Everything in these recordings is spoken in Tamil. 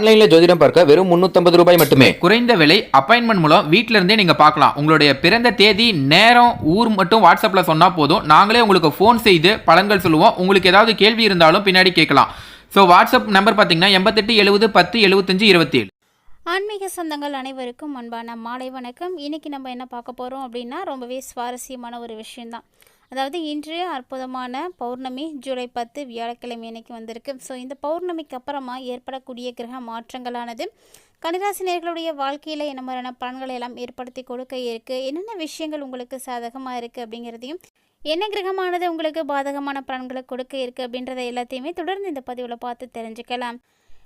ஆன்லைன்ல ஜோதிடம் பார்க்க வெறும் 350 ரூபாய் மட்டுமே. குறைந்த விலை அப்பாயின்மெண்ட் மூலம் வீட்ல இருந்தே நீங்க பார்க்கலாம். உங்களுடைய பிறந்த தேதி நேரம் ஊர் மட்டும் வாட்ஸ்அப்ல சொன்னா போதும். நாங்களே உங்களுக்கு ஃபோன் செய்து பலன்கள் சொல்லுவோம். உங்களுக்கு ஏதாவது கேள்வி இருந்தாலும் பின்னாடி கேட்கலாம். ஸோ வாட்ஸ்அப் நம்பர் பார்த்தீங்கன்னா எண்பத்தெட்டு எழுபது பத்து எழுபத்தஞ்சு இருபத்தி ஏழு ஆன்மீக சொந்தங்கள் அனைவருக்கும் அன்பான மாலை வணக்கம். இன்னைக்கு நம்ம என்ன பார்க்க போகிறோம் அப்படின்னா ரொம்பவே சுவாரஸ்யமான ஒரு விஷயம்தான். அதாவது இன்று அற்புதமான பௌர்ணமி ஜூலை பத்து வியாழக்கிழமை அன்னைக்கு வந்திருக்கு. ஸோ இந்த பௌர்ணமிக்கு அப்புறமா ஏற்படக்கூடிய கிரக மாற்றங்களானது கணிராசினியர்களுடைய வாழ்க்கையில் என்ன மாதிரியான பலன்களை எல்லாம் ஏற்படுத்தி கொடுக்க இருக்குது என்னென்ன விஷயங்கள் உங்களுக்கு சாதகமாக இருக்குது அப்படிங்கிறதையும் என்ன கிரகமானது உங்களுக்கு பாதகமான பலன்களை கொடுக்க இருக்குது அப்படின்றத எல்லாத்தையுமே தொடர்ந்து இந்த பதிவில் பார்த்து தெரிஞ்சுக்கலாம்.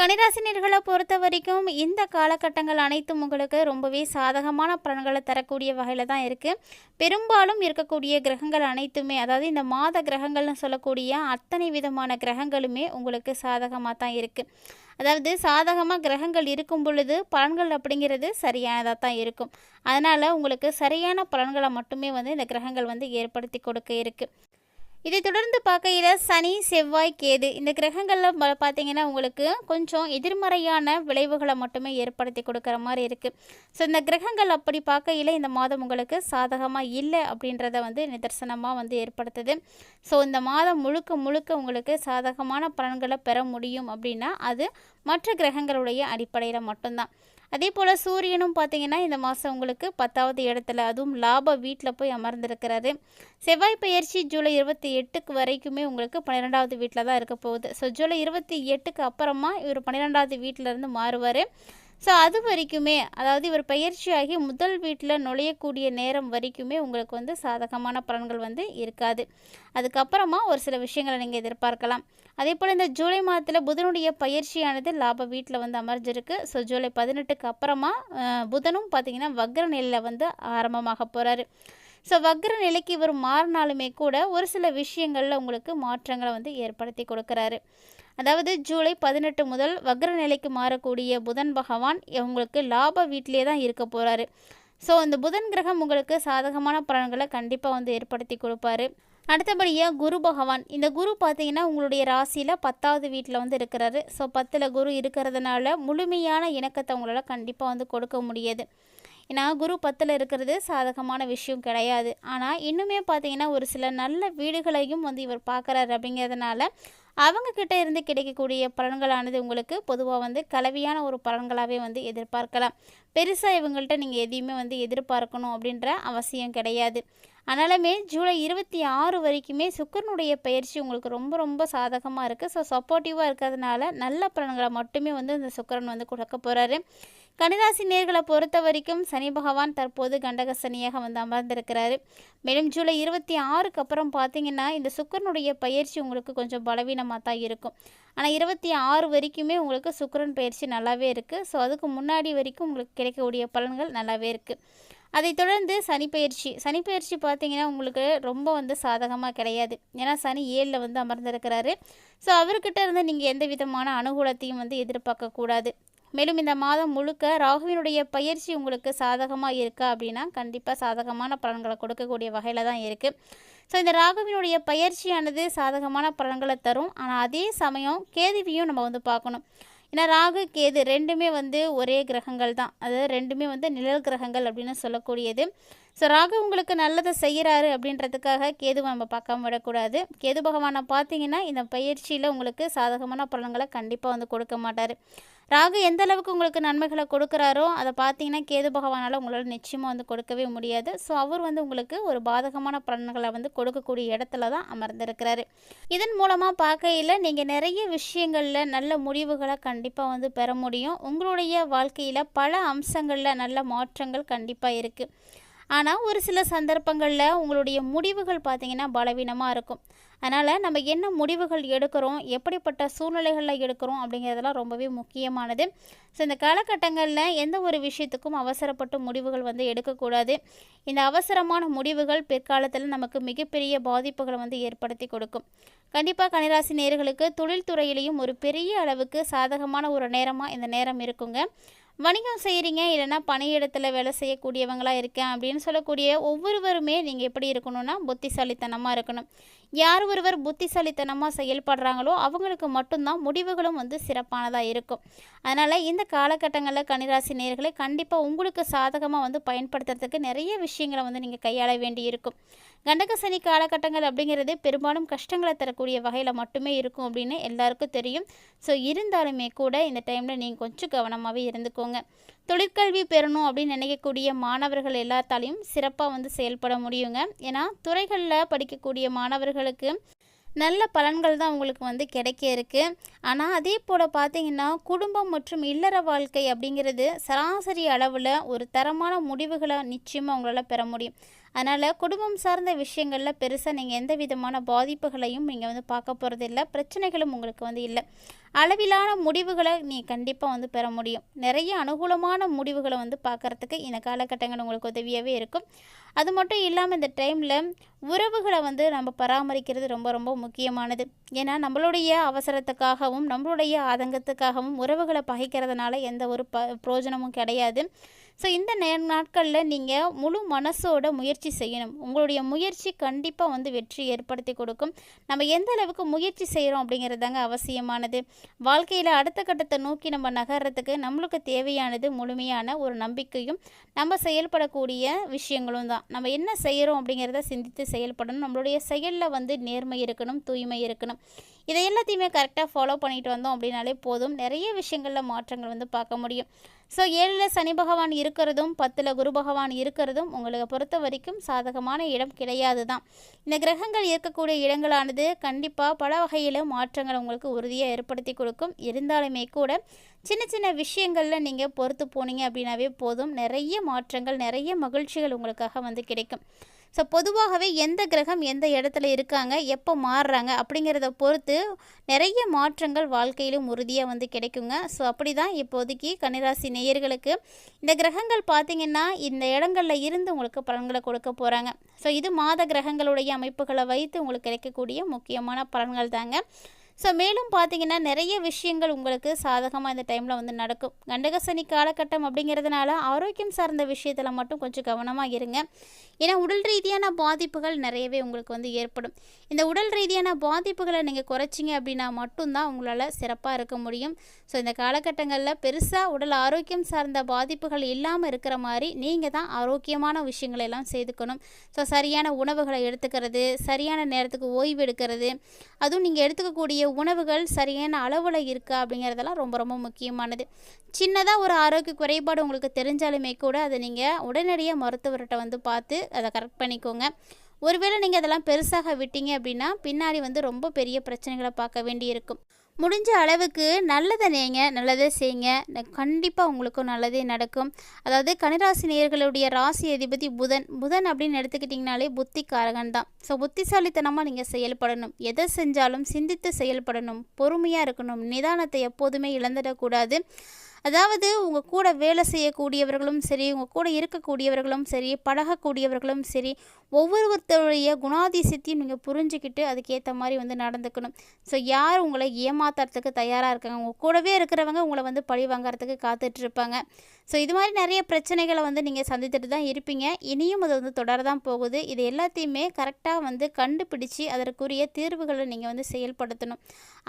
கணிராசினியர்களை பொறுத்த வரைக்கும் இந்த காலகட்டங்கள் அனைத்தும் உங்களுக்கு ரொம்பவே சாதகமான பலன்களை தரக்கூடிய வகையில் தான் இருக்குது பெரும்பாலும் இருக்கக்கூடிய கிரகங்கள் அனைத்துமே அதாவது இந்த மாத கிரகங்கள்னு சொல்லக்கூடிய அத்தனை விதமான கிரகங்களுமே உங்களுக்கு சாதகமாக தான் இருக்குது அதாவது சாதகமாக கிரகங்கள் இருக்கும் பொழுது பலன்கள் அப்படிங்கிறது சரியானதாக தான் இருக்கும். அதனால் உங்களுக்கு சரியான பலன்களை மட்டுமே வந்து இந்த கிரகங்கள் வந்து ஏற்படுத்தி கொடுக்க இருக்குது இதை தொடர்ந்து பார்க்கையில் சனி செவ்வாய் கேது இந்த கிரகங்களில் ப- பார்த்தீங்கன்னா உங்களுக்கு கொஞ்சம் எதிர்மறையான விளைவுகளை மட்டுமே ஏற்படுத்தி கொடுக்குற மாதிரி இருக்குது ஸோ இந்த கிரகங்கள் அப்படி பார்க்கையில் இந்த மாதம் உங்களுக்கு சாதகமாக இல்லை அப்படின்றத வந்து நிதர்சனமாக வந்து ஏற்படுத்துது. ஸோ இந்த மாதம் முழுக்க முழுக்க உங்களுக்கு சாதகமான பலன்களை பெற முடியும் அப்படின்னா அது மற்ற கிரகங்களுடைய அடிப்படையில் மட்டும்தான். அதே போல் சூரியனும் பார்த்தீங்கன்னா இந்த மாதம் உங்களுக்கு பத்தாவது இடத்துல அதுவும் லாப வீட்டில் போய் அமர்ந்திருக்கிறாரு. செவ்வாய் பயிற்சி ஜூலை இருபத்தி எட்டுக்கு வரைக்குமே உங்களுக்கு பன்னிரெண்டாவது வீட்டில் தான் இருக்க போகுது. ஸோ ஜூலை இருபத்தி எட்டுக்கு அப்புறமா இவர் பன்னிரெண்டாவது வீட்டிலேருந்து மாறுவார். ஸோ அது வரைக்குமே அதாவது இவர் பயிற்சியாகி முதல் வீட்டில் நுழையக்கூடிய நேரம் வரைக்குமே உங்களுக்கு வந்து சாதகமான பலன்கள் வந்து இருக்காது. அதுக்கப்புறமா ஒரு சில விஷயங்களை நீங்கள் எதிர்பார்க்கலாம். அதே போல் இந்த ஜூலை மாதத்தில் புதனுடைய பயிற்சியானது லாப வீட்டில் வந்து அமர்ஞ்சிருக்கு ஸோ ஜூலை பதினெட்டுக்கு அப்புறமா புதனும் பார்த்தீங்கன்னா வக்ர நிலையில் வந்து ஆரம்பமாக போகிறாரு ஸோ வக்ர நிலைக்கு இவர் மாறினாலுமே கூட ஒரு சில விஷயங்களில் உங்களுக்கு மாற்றங்களை வந்து ஏற்படுத்தி கொடுக்குறாரு. அதாவது ஜூலை பதினெட்டு முதல் வக்ர நிலைக்கு மாறக்கூடிய புதன் பகவான் உங்களுக்கு லாப வீட்டிலே தான் இருக்க போகிறாரு ஸோ இந்த புதன் கிரகம் உங்களுக்கு சாதகமான பலன்களை கண்டிப்பாக வந்து ஏற்படுத்தி கொடுப்பாரு. அடுத்தபடியாக குரு பகவான். இந்த குரு பார்த்தீங்கன்னா உங்களுடைய ராசியில் பத்தாவது வீட்டில் வந்து இருக்கிறாரு. ஸோ பத்தில் குரு இருக்கிறதுனால முழுமையான இணக்கத்தை உங்களால் கண்டிப்பாக வந்து கொடுக்க முடியாது. ஏன்னா குரு பத்தில் இருக்கிறது சாதகமான விஷயம் கிடையாது. ஆனால் இன்னுமே பார்த்தீங்கன்னா ஒரு சில நல்ல வீடுகளையும் வந்து இவர் பார்க்குறாரு அப்படிங்கிறதுனால அவங்க கிட்ட இருந்து கிடைக்கக்கூடிய பலன்களானது உங்களுக்கு பொதுவாக வந்து கலவையான ஒரு பலன்களாகவே வந்து எதிர்பார்க்கலாம். பெருசாக இவங்கள்ட்ட நீங்கள் எதையுமே வந்து எதிர்பார்க்கணும் அப்படின்ற அவசியம் கிடையாது. ஆனாலுமே ஜூலை இருபத்தி ஆறு வரைக்குமே சுக்கரனுடைய பயிற்சி உங்களுக்கு ரொம்ப ரொம்ப சாதகமாக இருக்குது ஸோ சப்போர்ட்டிவாக இருக்கிறதுனால நல்ல பலன்களை மட்டுமே வந்து இந்த சுக்கரன் வந்து கொடுக்க போகிறாரு கன்னிராசி நேர்களை பொறுத்த வரைக்கும் சனி பகவான் தற்போது கண்டக சனியாக வந்து அமர்ந்திருக்கிறாரு. மேலும் ஜூலை இருபத்தி ஆறுக்கு அப்புறம் பார்த்தீங்கன்னா இந்த சுக்கிரனுடைய பயிற்சி உங்களுக்கு கொஞ்சம் பலவீனமாக தான் இருக்கும். ஆனால் இருபத்தி ஆறு வரைக்குமே உங்களுக்கு சுக்கிரன் பயிற்சி நல்லாவே இருக்குது ஸோ அதுக்கு முன்னாடி வரைக்கும் உங்களுக்கு கிடைக்கக்கூடிய பலன்கள் நல்லாவே இருக்குது அதைத் தொடர்ந்து சனி பயிற்சி. சனி பயிற்சி பார்த்தீங்கன்னா உங்களுக்கு ரொம்ப வந்து சாதகமாக கிடையாது. ஏன்னா சனி ஏழில் வந்து அமர்ந்திருக்கிறாரு. ஸோ அவர்கிட்ட இருந்து நீங்கள் எந்த விதமான அனுகூலத்தையும் வந்து எதிர்பார்க்கக்கூடாது மேலும் இந்த மாதம் முழுக்க ராகுவினுடைய பயிற்சி உங்களுக்கு சாதகமாக இருக்கா அப்படின்னா கண்டிப்பாக சாதகமான பலன்களை கொடுக்கக்கூடிய வகையில் தான் இருக்குது ஸோ இந்த ராகுவினுடைய பயிற்சியானது சாதகமான பலன்களை தரும். ஆனால் அதே சமயம் கேதுவியும் நம்ம வந்து பார்க்கணும். ஏன்னா ராகு கேது ரெண்டுமே வந்து ஒரே கிரகங்கள் தான். அதாவது ரெண்டுமே வந்து நிழல் கிரகங்கள் அப்படின்னு சொல்லக்கூடியது. ஸோ ராகு உங்களுக்கு நல்லதை செய்கிறாரு அப்படின்றதுக்காக கேதுவை நம்ம பார்க்காம விடக்கூடாது. கேது பகவானை பார்த்தீங்கன்னா இந்த பயிற்சியில் உங்களுக்கு சாதகமான பலன்களை கண்டிப்பாக வந்து கொடுக்க மாட்டார். ராகு எந்த அளவுக்கு உங்களுக்கு நன்மைகளை கொடுக்குறாரோ அதை பார்த்தீங்கன்னா கேது பகவானால் உங்களால் நிச்சயமாக வந்து கொடுக்கவே முடியாது. ஸோ அவர் வந்து உங்களுக்கு ஒரு பாதகமான பலன்களை வந்து கொடுக்கக்கூடிய இடத்துல தான் அமர்ந்திருக்கிறாரு. இதன் மூலமாக பார்க்கையில் நீங்கள் நிறைய விஷயங்களில் நல்ல முடிவுகளை கண்டிப்பாக வந்து பெற முடியும். உங்களுடைய வாழ்க்கையில் பல அம்சங்களில் நல்ல மாற்றங்கள் கண்டிப்பாக இருக்குது ஆனால் ஒரு சில சந்தர்ப்பங்களில் உங்களுடைய முடிவுகள் பார்த்தீங்கன்னா பலவீனமாக இருக்கும். அதனால் நம்ம என்ன முடிவுகள் எடுக்கிறோம் எப்படிப்பட்ட சூழ்நிலைகளில் எடுக்கிறோம் அப்படிங்கிறதெல்லாம் ரொம்பவே முக்கியமானது. ஸோ இந்த காலகட்டங்களில் எந்த ஒரு விஷயத்துக்கும் அவசரப்பட்டு முடிவுகள் வந்து எடுக்கக்கூடாது. இந்த அவசரமான முடிவுகள் பிற்காலத்தில் நமக்கு மிகப்பெரிய பாதிப்புகளை வந்து ஏற்படுத்தி கொடுக்கும். கண்டிப்பாக கனிராசி நேர்களுக்கு தொழில்துறையிலையும் ஒரு பெரிய அளவுக்கு சாதகமான ஒரு நேரமாக இந்த நேரம் இருக்குங்க. வணிகம் செய்கிறீங்க இல்லைன்னா பணியிடத்தில் வேலை செய்யக்கூடியவங்களாக இருக்கேன் அப்படின்னு சொல்லக்கூடிய ஒவ்வொருவருமே நீங்கள் எப்படி இருக்கணும்னா புத்திசாலித்தனமாக இருக்கணும். யார் ஒருவர் புத்திசாலித்தனமாக செயல்படுறாங்களோ அவங்களுக்கு மட்டும்தான் முடிவுகளும் வந்து சிறப்பானதாக இருக்கும். அதனால் இந்த காலகட்டங்களில் கன்னிராசி நேர்களை கண்டிப்பாக உங்களுக்கு சாதகமாக வந்து பயன்படுத்துறதுக்கு நிறைய விஷயங்களை வந்து நீங்கள் கையாள வேண்டி இருக்கும். கண்டக சனி காலகட்டங்கள் அப்படிங்கிறது பெரும்பாலும் கஷ்டங்களை தரக்கூடிய வகையில் மட்டுமே இருக்கும் அப்படின்னு எல்லாருக்கும் தெரியும். ஸோ இருந்தாலுமே கூட இந்த டைமில் நீங்கள் கொஞ்சம் கவனமாகவே வச்சுக்கோங்க தொழிற்கல்வி பெறணும் அப்படின்னு நினைக்கக்கூடிய மாணவர்கள் எல்லாத்தாலையும் சிறப்பாக வந்து செயல்பட முடியுங்க. ஏன்னா துறைகளில் படிக்கக்கூடிய மாணவர்களுக்கு நல்ல பலன்கள் தான் உங்களுக்கு வந்து கிடைக்க இருக்குது ஆனால் அதே போல் பார்த்தீங்கன்னா குடும்பம் மற்றும் இல்லற வாழ்க்கை அப்படிங்கிறது சராசரி அளவில் ஒரு தரமான முடிவுகளை நிச்சயமாக உங்களால் பெற முடியும். அதனால் குடும்பம் சார்ந்த விஷயங்களில் பெருசாக நீங்கள் எந்த விதமான பாதிப்புகளையும் நீங்கள் வந்து பார்க்க போகிறது இல்லை. பிரச்சனைகளும் உங்களுக்கு வந்து இல்லை. அளவிலான முடிவுகளை நீ கண்டிப்பாக வந்து பெற முடியும். நிறைய அனுகூலமான முடிவுகளை வந்து பார்க்குறதுக்கு இந்த காலகட்டங்கள் உங்களுக்கு உதவியாகவே இருக்கும். அது மட்டும் இல்லாமல் இந்த டைமில் உறவுகளை வந்து நம்ம பராமரிக்கிறது ரொம்ப ரொம்ப முக்கியமானது. ஏன்னா நம்மளுடைய அவசரத்துக்காகவும் நம்மளுடைய ஆதங்கத்துக்காகவும் உறவுகளை பகைக்கிறதுனால எந்த ஒரு ப பிரயோஜனமும் கிடையாது. ஸோ இந்த நே நாட்களில் நீங்கள் முழு மனசோட முயற்சி செய்யணும். உங்களுடைய முயற்சி கண்டிப்பாக வந்து வெற்றி ஏற்படுத்தி கொடுக்கும். நம்ம எந்த அளவுக்கு முயற்சி செய்கிறோம் அப்படிங்கிறது தாங்க அவசியமானது. வாழ்க்கையில் அடுத்த கட்டத்தை நோக்கி நம்ம நகர்றதுக்கு நம்மளுக்கு தேவையானது முழுமையான ஒரு நம்பிக்கையும் நம்ம செயல்படக்கூடிய விஷயங்களும் தான். நம்ம என்ன செய்கிறோம் அப்படிங்கிறத சிந்தித்து செயல்படணும். நம்மளுடைய செயலில் வந்து நேர்மை இருக்கணும் தூய்மை இருக்கணும். இதை எல்லாத்தையுமே கரெக்டாக ஃபாலோ பண்ணிட்டு வந்தோம் அப்படின்னாலே போதும். நிறைய விஷயங்களில் மாற்றங்கள் வந்து பார்க்க முடியும். ஸோ ஏழில் சனி பகவான் இருக்கிறதும் பத்தில் குரு பகவான் இருக்கிறதும் உங்களுக்கு பொறுத்த வரைக்கும் சாதகமான இடம் கிடையாது தான் இந்த கிரகங்கள் இருக்கக்கூடிய இடங்களானது கண்டிப்பாக பல வகையில் மாற்றங்கள் உங்களுக்கு உறுதியாக ஏற்படுத்தி கொடுக்கும். இருந்தாலுமே கூட சின்ன சின்ன விஷயங்களில் நீங்கள் பொறுத்து போனீங்க அப்படின்னாவே போதும். நிறைய மாற்றங்கள் நிறைய மகிழ்ச்சிகள் உங்களுக்காக வந்து கிடைக்கும். ஸோ பொதுவாகவே எந்த கிரகம் எந்த இடத்துல இருக்காங்க எப்போ மாறுறாங்க அப்படிங்கிறத பொறுத்து நிறைய மாற்றங்கள் வாழ்க்கையிலும் உறுதியாக வந்து கிடைக்குங்க. ஸோ அப்படி தான் இப்போதைக்கு கன்னிராசி நேயர்களுக்கு இந்த கிரகங்கள் பார்த்திங்கன்னா இந்த இடங்களில் இருந்து உங்களுக்கு பலன்களை கொடுக்க போகிறாங்க ஸோ இது மாத கிரகங்களுடைய அமைப்புகளை வைத்து உங்களுக்கு கிடைக்கக்கூடிய முக்கியமான பலன்கள் தாங்க. ஸோ மேலும் பார்த்தீங்கன்னா நிறைய விஷயங்கள் உங்களுக்கு சாதகமாக இந்த டைமில் வந்து நடக்கும். கண்டகசனி காலகட்டம் அப்படிங்கிறதுனால ஆரோக்கியம் சார்ந்த விஷயத்தில் மட்டும் கொஞ்சம் கவனமாக இருங்க. ஏன்னா உடல் ரீதியான பாதிப்புகள் நிறையவே உங்களுக்கு வந்து ஏற்படும். இந்த உடல் ரீதியான பாதிப்புகளை நீங்கள் குறைச்சிங்க அப்படின்னா மட்டும்தான் உங்களால் சிறப்பாக இருக்க முடியும். ஸோ இந்த காலகட்டங்களில் பெருசாக உடல் ஆரோக்கியம் சார்ந்த பாதிப்புகள் இல்லாமல் இருக்கிற மாதிரி நீங்கள் தான் ஆரோக்கியமான விஷயங்களை எல்லாம் செய்துக்கணும். ஸோ சரியான உணவுகளை எடுத்துக்கிறது சரியான நேரத்துக்கு ஓய்வு எடுக்கிறது அதுவும் நீங்கள் எடுத்துக்கக்கூடிய உணவுகள் சரியான அளவில் இருக்கா அப்படிங்கிறதெல்லாம் ரொம்ப ரொம்ப முக்கியமானது. சின்னதாக ஒரு ஆரோக்கிய குறைபாடு உங்களுக்கு தெரிஞ்சாலுமே கூட அதை நீங்கள் உடனடியாக மருத்துவர்கிட்ட வந்து பார்த்து அதை கரெக்ட் பண்ணிக்கோங்க. ஒருவேளை நீங்கள் அதெல்லாம் பெருசாக விட்டீங்க அப்படின்னா பின்னாடி வந்து ரொம்ப பெரிய பிரச்சனைகளை பார்க்க வேண்டியிருக்கும். முடிஞ்ச அளவுக்கு நல்லதை நீங்க நல்லதை செய்யுங்க. கண்டிப்பாக உங்களுக்கும் நல்லதே நடக்கும். அதாவது கனிராசி நேயர்களுடைய ராசி அதிபதி புதன். புதன் அப்படின்னு எடுத்துக்கிட்டிங்கனாலே புத்திக்காரகன் தான். ஸோ புத்திசாலித்தனமாக நீங்கள் செயல்படணும். எதை செஞ்சாலும் சிந்தித்து செயல்படணும். பொறுமையாக இருக்கணும். நிதானத்தை எப்போதுமே இழந்துடக்கூடாது. அதாவது உங்கள் கூட வேலை செய்யக்கூடியவர்களும் சரி உங்கள் கூட இருக்கக்கூடியவர்களும் சரி பழகக்கூடியவர்களும் சரி ஒவ்வொருத்தருடைய குணாதிசயத்தையும் நீங்கள் புரிஞ்சுக்கிட்டு அதுக்கேற்ற மாதிரி வந்து நடந்துக்கணும். ஸோ யார் உங்களை ஏமாத்துறதுக்கு தயாராக இருக்காங்க? உங்கள் கூடவே இருக்கிறவங்க உங்களை வந்து பழி வாங்குறதுக்கு காத்துட்ருப்பாங்க ஸோ இது மாதிரி நிறைய பிரச்சனைகளை வந்து நீங்கள் சந்தித்துட்டு தான் இருப்பீங்க. இனியும் அது வந்து தொடரதான் போகுது. இது எல்லாத்தையுமே கரெக்டாக வந்து கண்டுபிடிச்சு அதற்குரிய தீர்வுகளை நீங்கள் வந்து செயல்படுத்தணும்.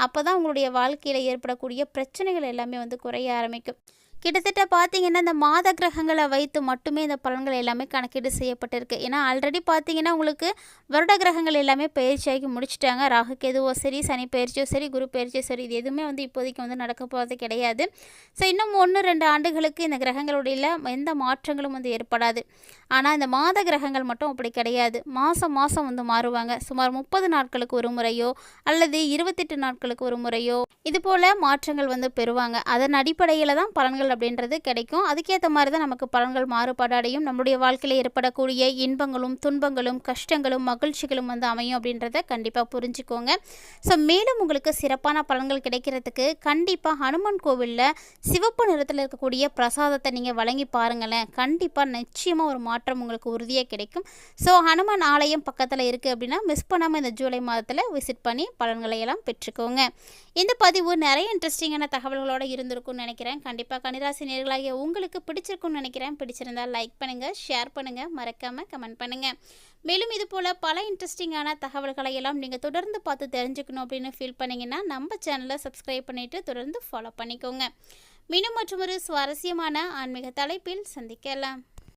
அப்போ தான் உங்களுடைய வாழ்க்கையில் ஏற்படக்கூடிய பிரச்சனைகள் எல்லாமே வந்து குறைய ஆரம்பிக்கும். கிட்டத்தட்ட பார்த்தீங்கன்னா இந்த மாத கிரகங்களை வைத்து மட்டுமே இந்த பலன்கள் எல்லாமே கணக்கீடு செய்யப்பட்டிருக்கு. ஏன்னா ஆல்ரெடி பார்த்தீங்கன்னா உங்களுக்கு வருட கிரகங்கள் எல்லாமே பயிற்சியாகி முடிச்சிட்டாங்க. ராகு கேதுவோ சரி சனி பயிற்சியோ சரி குரு பயிற்சியோ சரி இது எதுவுமே வந்து இப்போதைக்கு வந்து நடக்க போகிறது கிடையாது. ஸோ இன்னும் ஒன்று ரெண்டு ஆண்டுகளுக்கு இந்த கிரகங்களுடைய எந்த மாற்றங்களும் வந்து ஏற்படாது. ஆனால் இந்த மாத கிரகங்கள் மட்டும் அப்படி கிடையாது. மாதம் மாதம் வந்து மாறுவாங்க. சுமார் முப்பது நாட்களுக்கு ஒரு முறையோ அல்லது இருபத்தெட்டு நாட்களுக்கு ஒரு முறையோ இது போல் மாற்றங்கள் வந்து பெறுவாங்க. அதன் அடிப்படையில் தான் பலன்கள் பலன்கள் அப்படின்றது கிடைக்கும். அதுக்கேற்ற மாதிரி தான் நமக்கு பலன்கள் மாறுபாடு அடையும். நம்மளுடைய வாழ்க்கையில் ஏற்படக்கூடிய இன்பங்களும் துன்பங்களும் கஷ்டங்களும் மகிழ்ச்சிகளும் வந்து அமையும் அப்படின்றத கண்டிப்பாக புரிஞ்சுக்கோங்க. ஸோ மேலும் உங்களுக்கு சிறப்பான பலன்கள் கிடைக்கிறதுக்கு கண்டிப்பாக ஹனுமான் கோவிலில் சிவப்பு நிறத்தில் இருக்கக்கூடிய பிரசாதத்தை நீங்கள் வழங்கி பாருங்களேன். கண்டிப்பாக நிச்சயமாக ஒரு மாற்றம் உங்களுக்கு உறுதியாக கிடைக்கும். ஸோ ஹனுமான் ஆலயம் பக்கத்தில் இருக்குது அப்படின்னா மிஸ் பண்ணாமல் இந்த ஜூலை மாதத்தில் விசிட் பண்ணி பலன்களை எல்லாம் பெற்றுக்கோங்க. இந்த பதிவு நிறைய இன்ட்ரெஸ்டிங்கான தகவல்களோடு இருந்திருக்கும்னு நினைக்கிறேன். கண்டிப்பாக கன்னிராசி நேர்களாகிய உங்களுக்கு பிடிச்சிருக்கும்னு நினைக்கிறேன். பிடிச்சிருந்தால் லைக் பண்ணுங்கள் ஷேர் பண்ணுங்கள் மறக்காமல் கமெண்ட் பண்ணுங்கள் மேலும் இது போல் பல இன்ட்ரெஸ்டிங்கான தகவல்களை எல்லாம் நீங்கள் தொடர்ந்து பார்த்து தெரிஞ்சுக்கணும் அப்படின்னு ஃபீல் பண்ணிங்கன்னா நம்ம சேனலை சப்ஸ்கிரைப் பண்ணிவிட்டு தொடர்ந்து ஃபாலோ பண்ணிக்கோங்க. மீண்டும் மற்றும் ஒரு சுவாரஸ்யமான ஆன்மீக தலைப்பில் சந்திக்கலாம்.